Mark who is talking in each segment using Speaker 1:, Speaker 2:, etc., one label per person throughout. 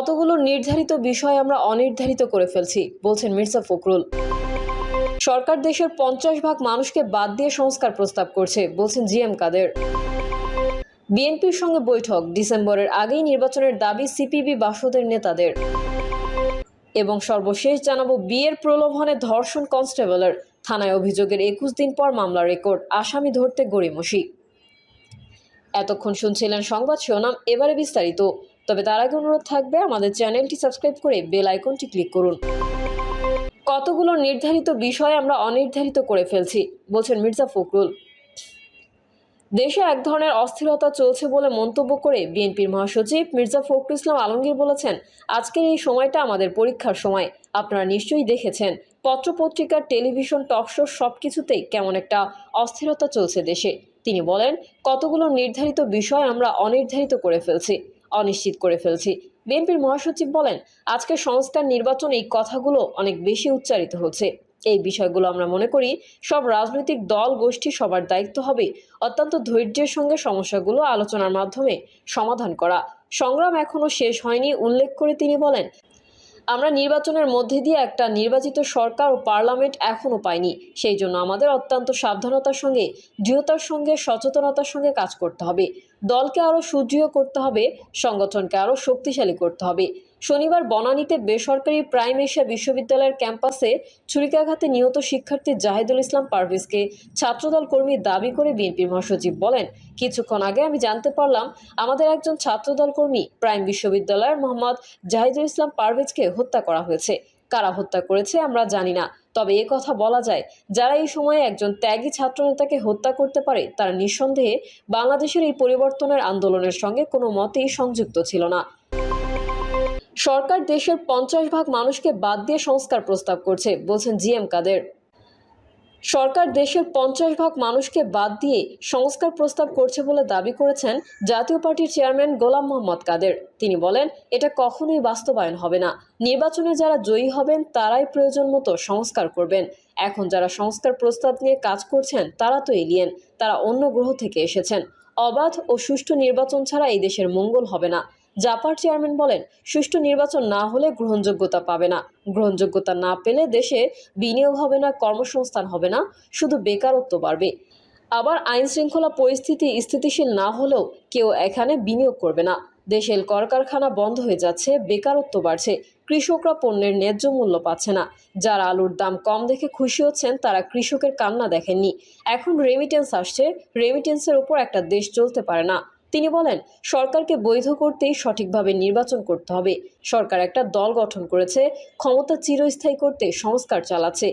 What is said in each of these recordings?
Speaker 1: কতগুলো নির্ধারিত বিষয় আমরা অনির্ধারিত করে ফেলছি, বলছেন মির্জা ফখরুল। সরকার দেশের পঞ্চাশ ভাগ মানুষকে বাদ দিয়ে সংস্কার প্রস্তাব করছে, বলছেন জি এম কাদের। বিএনপির সঙ্গে বৈঠক, ডিসেম্বরের আগেই নির্বাচনের দাবি সিপিবি বাসদের নেতাদের। এবং সর্বশেষ জানাব বিয়ের প্রলোভনে ধর্ষণ কনস্টেবলের, থানায় অভিযোগের একুশ দিন পর মামলা রেকর্ড, আসামি ধরতে গড়িমসি। এতক্ষণ শুনছিলেন সংবাদ শিরোনাম, এবারে বিস্তারিত। তবে তার আগে অনুরোধ থাকবে, আমাদের চ্যানেলটি সাবস্ক্রাইব করে বেল আইকনটি ক্লিক করুন। কতগুলো নির্ধারিত বিষয় আমরা অনির্ধারিত করে ফেলছি, বলছেন মির্জা ফখরুল। দেশে এক ধরনের অস্থিরতা চলছে বলে মন্তব্য করে বিএনপির মহাসচিব মির্জা ফখরুল ইসলাম আলমগীর বলেছেন, আজকের এই সময়টা আমাদের পরীক্ষার সময়। আপনারা নিশ্চয়ই দেখেছেন পত্রপত্রিকার টেলিভিশন টকশো সব কিছুতেই কেমন একটা অস্থিরতা চলছে দেশে। তিনি বলেন, কতগুলো নির্ধারিত বিষয় আমরা অনির্ধারিত করে ফেলছি। অনিশ্চিত করে ফেলছি। বিএনপির মহাসচিব বলেন আজকে সংস্কার নির্বাচন এই কথাগুলো অনেক বেশি উচ্চারিত হচ্ছে। এই বিষয়গুলো আমরা মনে করি সব রাজনৈতিক দল গোষ্ঠী সবার দায়িত্ব হবে। অত্যন্ত ধৈর্যের সঙ্গে সমস্যাগুলো আলোচনার মাধ্যমে সমাধান করা। সংগ্রাম এখনও শেষ হয়নি, উল্লেখ করে তিনি বলেন, আমরা নির্বাচনের মধ্যে দিয়ে একটা নির্বাচিত সরকার ও পার্লামেন্ট এখনও পাইনি। সেই জন্য আমাদের অত্যন্ত সাবধানতার সঙ্গে, দৃঢ়তার সঙ্গে, সচেতনতার সঙ্গে কাজ করতে হবে। দলকে আরও সুদৃঢ় করতে হবে, সংগঠনকে আরও শক্তিশালী করতে হবে। শনিবার বনানীতে বেসরকারি প্রাইম এশিয়া বিশ্ববিদ্যালয়ের ক্যাম্পাসে ছুরিকাঘাতে নিহত শিক্ষার্থী জাহিদুল ইসলাম পারভেজকে ছাত্রদল কর্মী দাবি করে বিএনপির মহাসচিব বলেন, কিছুক্ষণ আগে আমি জানতে পারলাম, আমাদের একজন ছাত্রদল কর্মী প্রাইম বিশ্ববিদ্যালয়ের মোহাম্মদ জাহিদুল ইসলাম পারভেজকে হত্যা করা হয়েছে। কারা হত্যা করেছে আমরা জানি না। তবে এ কথা বলা যায়, যারা এই সময়ে একজন ত্যাগী ছাত্রনেতাকে হত্যা করতে পারে, তারা নিঃসন্দেহে বাংলাদেশের এই পরিবর্তনের আন্দোলনের সঙ্গে কোনো মতেই সংযুক্ত ছিল না। সরকার দেশের পঞ্চাশ ভাগ মানুষকে বাদ দিয়ে সংস্কার প্রস্তাব করছে, বলছেন জি এম কাদের। সরকার দেশের পঞ্চাশ ভাগ মানুষকে বাদ দিয়ে সংস্কার প্রস্তাব করছে বলে দাবি করেছেন জাতীয় পার্টির চেয়ারম্যান গোলাম মোহাম্মদ কাদের। তিনি বলেন, এটা কখনোই বাস্তবায়ন হবে না। নির্বাচনে যারা জয়ী হবেন, তারাই প্রয়োজন মতো সংস্কার করবেন। এখন যারা সংস্কার প্রস্তাব নিয়ে কাজ করছেন, তারা তো এলিয়েন। তারা অন্য গ্রহ থেকে এসেছেন। অবাধ ও সুষ্ঠু নির্বাচন ছাড়া এই দেশের মঙ্গল হবে না। জাপার চেয়ারম্যান বলেন, সুষ্ঠু নির্বাচন না হলে গ্রহণযোগ্যতা পাবে না। গ্রহণযোগ্যতা না পেলে দেশে বিনিয়োগ হবে না, কর্মসংস্থান হবে না, শুধু বেকারত্ব বাড়বে। আবার আইন শৃঙ্খলা পরিস্থিতি স্থিতিশীল না হলেও কেউ এখানে বিনিয়োগ করবে না। দেশের কলকারখানা বন্ধ হয়ে যাচ্ছে, বেকারত্ব বাড়ছে, কৃষকরা পণ্যের ন্যায্য মূল্য পাচ্ছে না। যারা আলুর দাম কম দেখে খুশি হচ্ছেন, তারা কৃষকের কান্না দেখেননি। এখন রেমিটেন্স আসছে রেমিটেন্সের উপর একটা দেশ চলতে পারে না। তিনি বলেন, সরকারকে বৈধ করতেই সঠিকভাবে নির্বাচন করতে হবে। সরকার একটা দল গঠন করেছে, ক্ষমতা চিরস্থায়ী করতে সংস্কার চালাচ্ছে।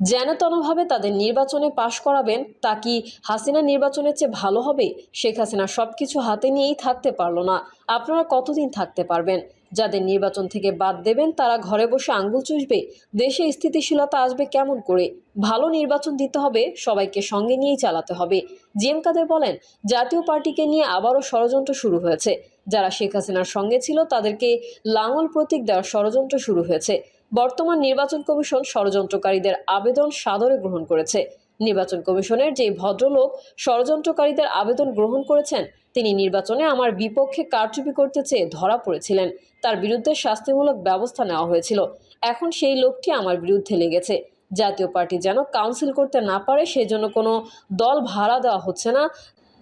Speaker 1: যেন তেনভাবে তাদের নির্বাচনে পাশ করাবেন, তা কি হাসিনা নির্বাচনের চেয়ে ভালো হবে? শেখ হাসিনা সব কিছু হাতে নিয়েই থাকতে পারল না। আপনারা কতদিন থাকতে পারবেন? যাদের নির্বাচন থেকে বাদ দেবেন, তারা ঘরে বসে আঙ্গুল চুষবে। দেশে স্থিতিশীলতা আসবে কেমন করে? ভালো নির্বাচন দিতে হবে, সবাইকে সঙ্গে নিয়েই চালাতে হবে। জিএম কাদের বলেন, জাতীয় পার্টিকে নিয়ে আবারও ষড়যন্ত্র শুরু হয়েছে। যারা শেখ হাসিনার সঙ্গে ছিল, তাদেরকে লাঙল প্রতীক দেওয়ার ষড়যন্ত্র শুরু হয়েছে। বর্তমান নির্বাচন কমিশন ষড়যন্ত্রকারীদের আবেদন সাদরে গ্রহণ করেছে। নির্বাচন কমিশনের যে ভদ্রলোক ষড়যন্ত্রকারীদের আবেদন গ্রহণ করেছেন, তিনি নির্বাচনে আমার বিপক্ষে কারচুপি করতে চেয়ে ধরা পড়েছিলেন। তার বিরুদ্ধে শাস্তিমূলক ব্যবস্থা নেওয়া হয়েছিল। এখন সেই লোকটি আমার বিরুদ্ধে লেগেছে। জাতীয় পার্টি যেন কাউন্সিল করতে না পারে, সেজন্য কোনো দল ভাড়া দেওয়া হচ্ছে না।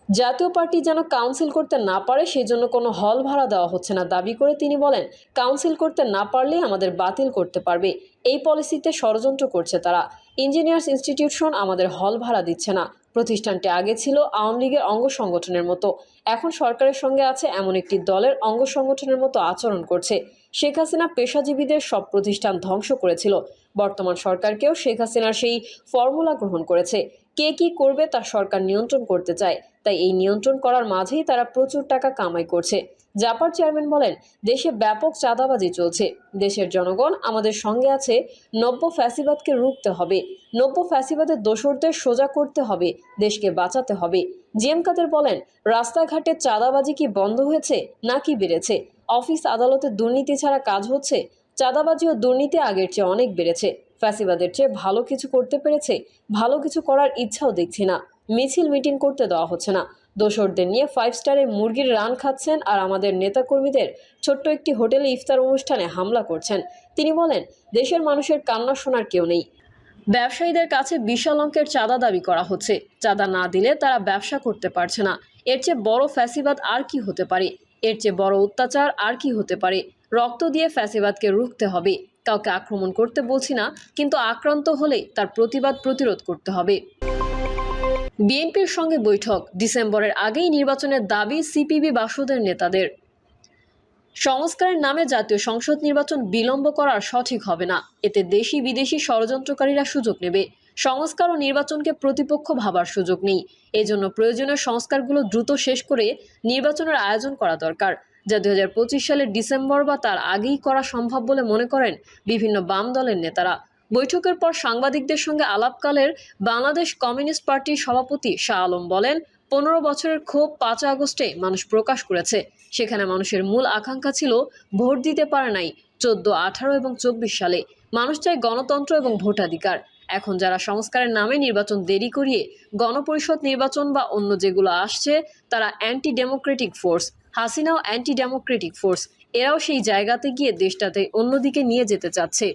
Speaker 1: জাতীয় পার্টি যেন কাউন্সিল করতে না পারে সেই জন্য কোনো হল ভাড়া দেওয়া হচ্ছে না। দাবি করে তিনি বলেন, কাউন্সিল করতে না পারলেই আমাদের বাতিল করতে পারবে। এই পলিসিতে ষড়যন্ত্র করছে তারা। ইঞ্জিনিয়ার্স ইনস্টিটিউশন আমাদের হল ভাড়া দিচ্ছে না। প্রতিষ্ঠানটি আগে ছিল আওয়ামী লীগের অঙ্গ সংগঠনের মতো। এখন সরকারের সঙ্গে আছে এমন একটি দলের অঙ্গ সংগঠনের মতো আচরণ করছে। শেখ হাসিনা পেশাজীবীদের সব প্রতিষ্ঠান ধ্বংস করেছিল। বর্তমান সরকারকেও শেখ হাসিনার সেই ফর্মুলা গ্রহণ করেছে। কে কি করবে তা সরকার নিয়ন্ত্রণ করতে চায়। তাই এই নিয়ন্ত্রণ করার মাঝেই তারা প্রচুর টাকা কামাই করছে। জাপার চেয়ারম্যান বলেন, দেশে ব্যাপক চাঁদাবাজি চলছে। দেশের জনগণ আমাদের সঙ্গে আছে, নব্য ফ্যাসিবাদকে রুখতে হবে, নব্য ফ্যাসিবাদের দোসরদের সোজা করতে হবে, দেশকে বাঁচাতে হবে। জিএম কাদের বলেন, রাস্তাঘাটে চাঁদাবাজি কি বন্ধ হয়েছে নাকি বেড়েছে? অফিস আদালতে দুর্নীতি ছাড়া কাজ হচ্ছে? চাঁদাবাজি ও দুর্নীতি আগের চেয়ে অনেক বেড়েছে। ফ্যাসিবাদের চেয়ে ভালো কিছু করতে পেরেছে, ভালো কিছু করার ইচ্ছাও দেখছি না। মিছিল মিটিং করতে দেওয়া হচ্ছে না। দোসরদের নিয়ে ফাইভ স্টারে মুরগির রান খাচ্ছেন আর আমাদের নেতাকর্মীদের ছোট্ট একটি হোটেলে ইফতার অনুষ্ঠানে হামলা করছেন। তিনি বলেন, দেশের মানুষের কান্না শোনার কেউ নেই। ব্যবসায়ীদের কাছে বিশাল অঙ্কের চাঁদা দাবি করা হচ্ছে। চাঁদা না দিলে তারা ব্যবসা করতে পারছে না। এর চেয়ে বড় ফ্যাসিবাদ আর কি হতে পারে? এর চেয়ে বড় অত্যাচার আর কি হতে পারে? রক্ত দিয়ে ফ্যাসিবাদকে রুখতে হবে। কাউকে আক্রমণ করতে বলছি না, কিন্তু আক্রান্ত হলে তার প্রতিবাদ প্রতিরোধ করতে হবে। বিএনপির সঙ্গে বৈঠক। ডিসেম্বরের আগেই নির্বাচনের দাবি সিপিবি বাসুদের নেতাদের। সংস্কারের নামে জাতীয় সংসদ নির্বাচন বিলম্ব করার সঠিক হবে না। এতে দেশি বিদেশি ষড়যন্ত্রকারীরা সুযোগ নেবে। সংস্কার ও নির্বাচনকে প্রতিপক্ষ ভাবার সুযোগ নেই। এজন্য প্রয়োজনীয় সংস্কারগুলো দ্রুত শেষ করে নির্বাচনের আয়োজন করা দরকার, যা দু হাজার পঁচিশ সালের ডিসেম্বর বা তার আগেই করা সম্ভব বলে মনে করেন বিভিন্ন বাম দলের নেতারা। বৈঠকের পর সাংবাদিকদের সঙ্গে আলাপকালের বাংলাদেশ কমিউনিস্ট পার্টির সভাপতি শাহ আলম বলেন, পনেরো বছরের ক্ষোভ পাঁচ আগস্টে মানুষ প্রকাশ করেছে। সেখানে মানুষের মূল আকাঙ্ক্ষা ছিল ভোট দিতে পারে নাই চোদ্দ, আঠারো এবং চব্বিশ সালে। মানুষ চায় গণতন্ত্র এবং ভোটাধিকার। এখন যারা সংস্কারের নামে নির্বাচন দেরি করিয়ে গণপরিষদ নির্বাচন বা অন্য যেগুলো আসছে, তারা অ্যান্টি ডেমোক্রেটিক ফোর্স হাসিনাও অ্যান্টি ডেমোক্রেটিক ফোর্স এরাও সেই জায়গাতে গিয়ে দেশটাতে অন্যদিকে নিয়ে যেতে চাচ্ছে।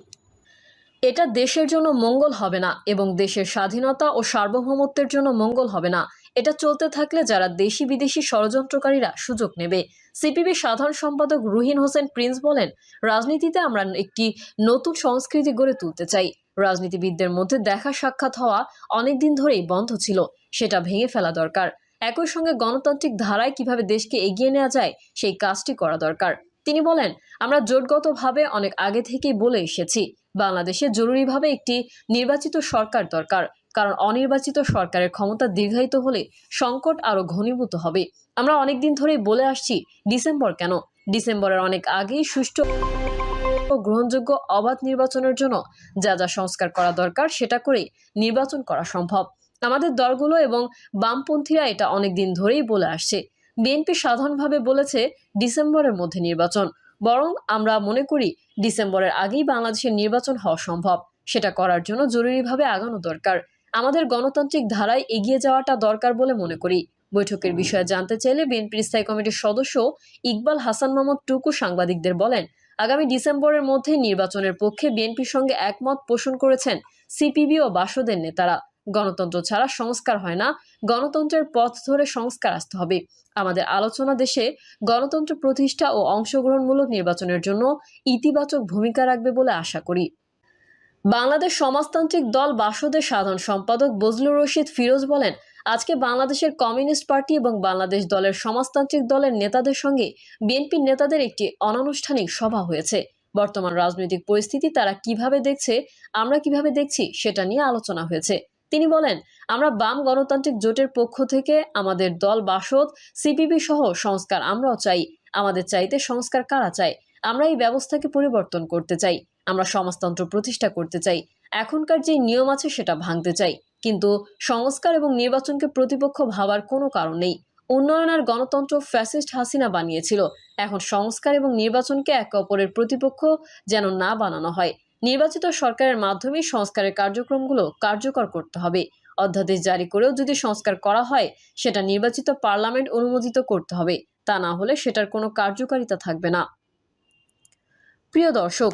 Speaker 1: এটা দেশের জন্য মঙ্গল হবে না এবং দেশের স্বাধীনতা ও সার্বভৌমত্বের জন্য মঙ্গল হবে না। এটা চলতে থাকলে যারা দেশি বিদেশি ষড়যন্ত্রকারীরা সুযোগ নেবে। সিপিবি সাধারণ সম্পাদক রুহিন হোসেন প্রিন্স বলেন, রাজনীতিতে আমরা একটি নতুন সংস্কৃতি গড়ে তুলতে চাই। রাজনীতিবিদদের মধ্যে দেখা সাক্ষাৎ হওয়া অনেকদিন ধরেই বন্ধ ছিল, সেটা ভেঙে ফেলা দরকার। একই সঙ্গে গণতান্ত্রিক ধারায় কীভাবে দেশকে এগিয়ে নেওয়া যায়, সেই কাজটি করা দরকার। তিনি বলেন, আমরা জোটগতভাবে অনেক আগে থেকেই বলে এসেছি, বাংলাদেশে জরুরিভাবে একটি নির্বাচিত সরকার দরকার। কারণ অনির্বাচিত সরকারের ক্ষমতা দীর্ঘায়িত হলে সংকট আরও ঘনীভূত হবে। আমরা অনেকদিন ধরেই বলে আসছি, ডিসেম্বর কেন? ডিসেম্বরের অনেক আগেই সুষ্ঠু গ্রহণযোগ্য অবাধ নির্বাচনের জন্য যা যা সংস্কার করা দরকার সেটা করে নির্বাচন করা সম্ভব। আমাদের দলগুলো এবং বামপন্থীরা এটা অনেক দিন ধরেই বলে আসছে। বিএনপি সাধারণভাবে বলেছে ডিসেম্বরের মধ্যে নির্বাচন, বরং আমরা মনে করি ডিসেম্বরের আগেই বাংলাদেশের নির্বাচন হওয়া সম্ভব। সেটা করার জন্য জরুরিভাবে আগানো দরকার। আমাদের গণতান্ত্রিক ধারায় এগিয়ে যাওয়াটা দরকার বলে মনে করি। বৈঠকের বিষয়ে জানতে চাইলে বিএনপির স্থায়ী কমিটির সদস্য ইকবাল হাসান মোহাম্মদ টুকু সাংবাদিকদের বলেন, আগামী ডিসেম্বরের মধ্যে নির্বাচনের পক্ষে বিএনপির সঙ্গে একমত পোষণ করেছেন সিপিবি ও বাসদের নেতারা। গণতন্ত্র ছাড়া সংস্কার হয় না, গণতন্ত্রের পথ ধরে সংস্কার আসতে হবে। আমাদের আলোচনা দেশে গণতন্ত্র প্রতিষ্ঠা ও অংশগ্রহণমূলক নির্বাচনের জন্য ইতিবাচক ভূমিকা রাখবে বলে আশা করি। বাংলাদেশ সমাজতান্ত্রিক দল বাসদের সাধারণ সম্পাদক বজলুর রশিদ ফিরোজ বলেন, আজকে বাংলাদেশের কমিউনিস্ট পার্টি এবং বাংলাদেশ দলের সমাজতান্ত্রিক দলের নেতাদের সঙ্গে বিএনপির নেতাদের একটি অনানুষ্ঠানিক সভা হয়েছে। বর্তমান রাজনৈতিক পরিস্থিতি তারা কীভাবে দেখছে, আমরা কীভাবে দেখছি সেটা নিয়ে আলোচনা হয়েছে। তিনি বলেন, আমরা বাম গণতান্ত্রিক জোটের পক্ষ থেকে আমাদের দল বাসদ, সিপিবি সহ সংস্কার আমরাও চাই। আমাদের চাইতে সংস্কার কারা চায়? আমরা এই ব্যবস্থাকে পরিবর্তন করতে চাই। আমরা সমাজতন্ত্র প্রতিষ্ঠা করতে চাই। এখনকার যে নিয়ম আছে সেটা ভাঙতে চাই। কিন্তু সংস্কার এবং নির্বাচনকে প্রতিপক্ষ ভাবার কোনো কারণ নেই। উন্নয়ন আর গণতন্ত্র ফ্যাসিস্ট হাসিনা বানিয়েছিল। এখন সংস্কার এবং নির্বাচনকে একে অপরের প্রতিপক্ষ যেন না বানানো হয়। নির্বাচিত সরকারের মাধ্যমে সংস্কারের কার্যক্রমগুলো কার্যকর করতে হবে। অধ্যাদেশ জারি করেও যদি সংস্কার করা হয়, সেটা নির্বাচিত পার্লামেন্ট অনুমোদিত করতে হবে। তা না হলে সেটার কোনো কার্যকারিতা থাকবে না। প্রিয় দর্শক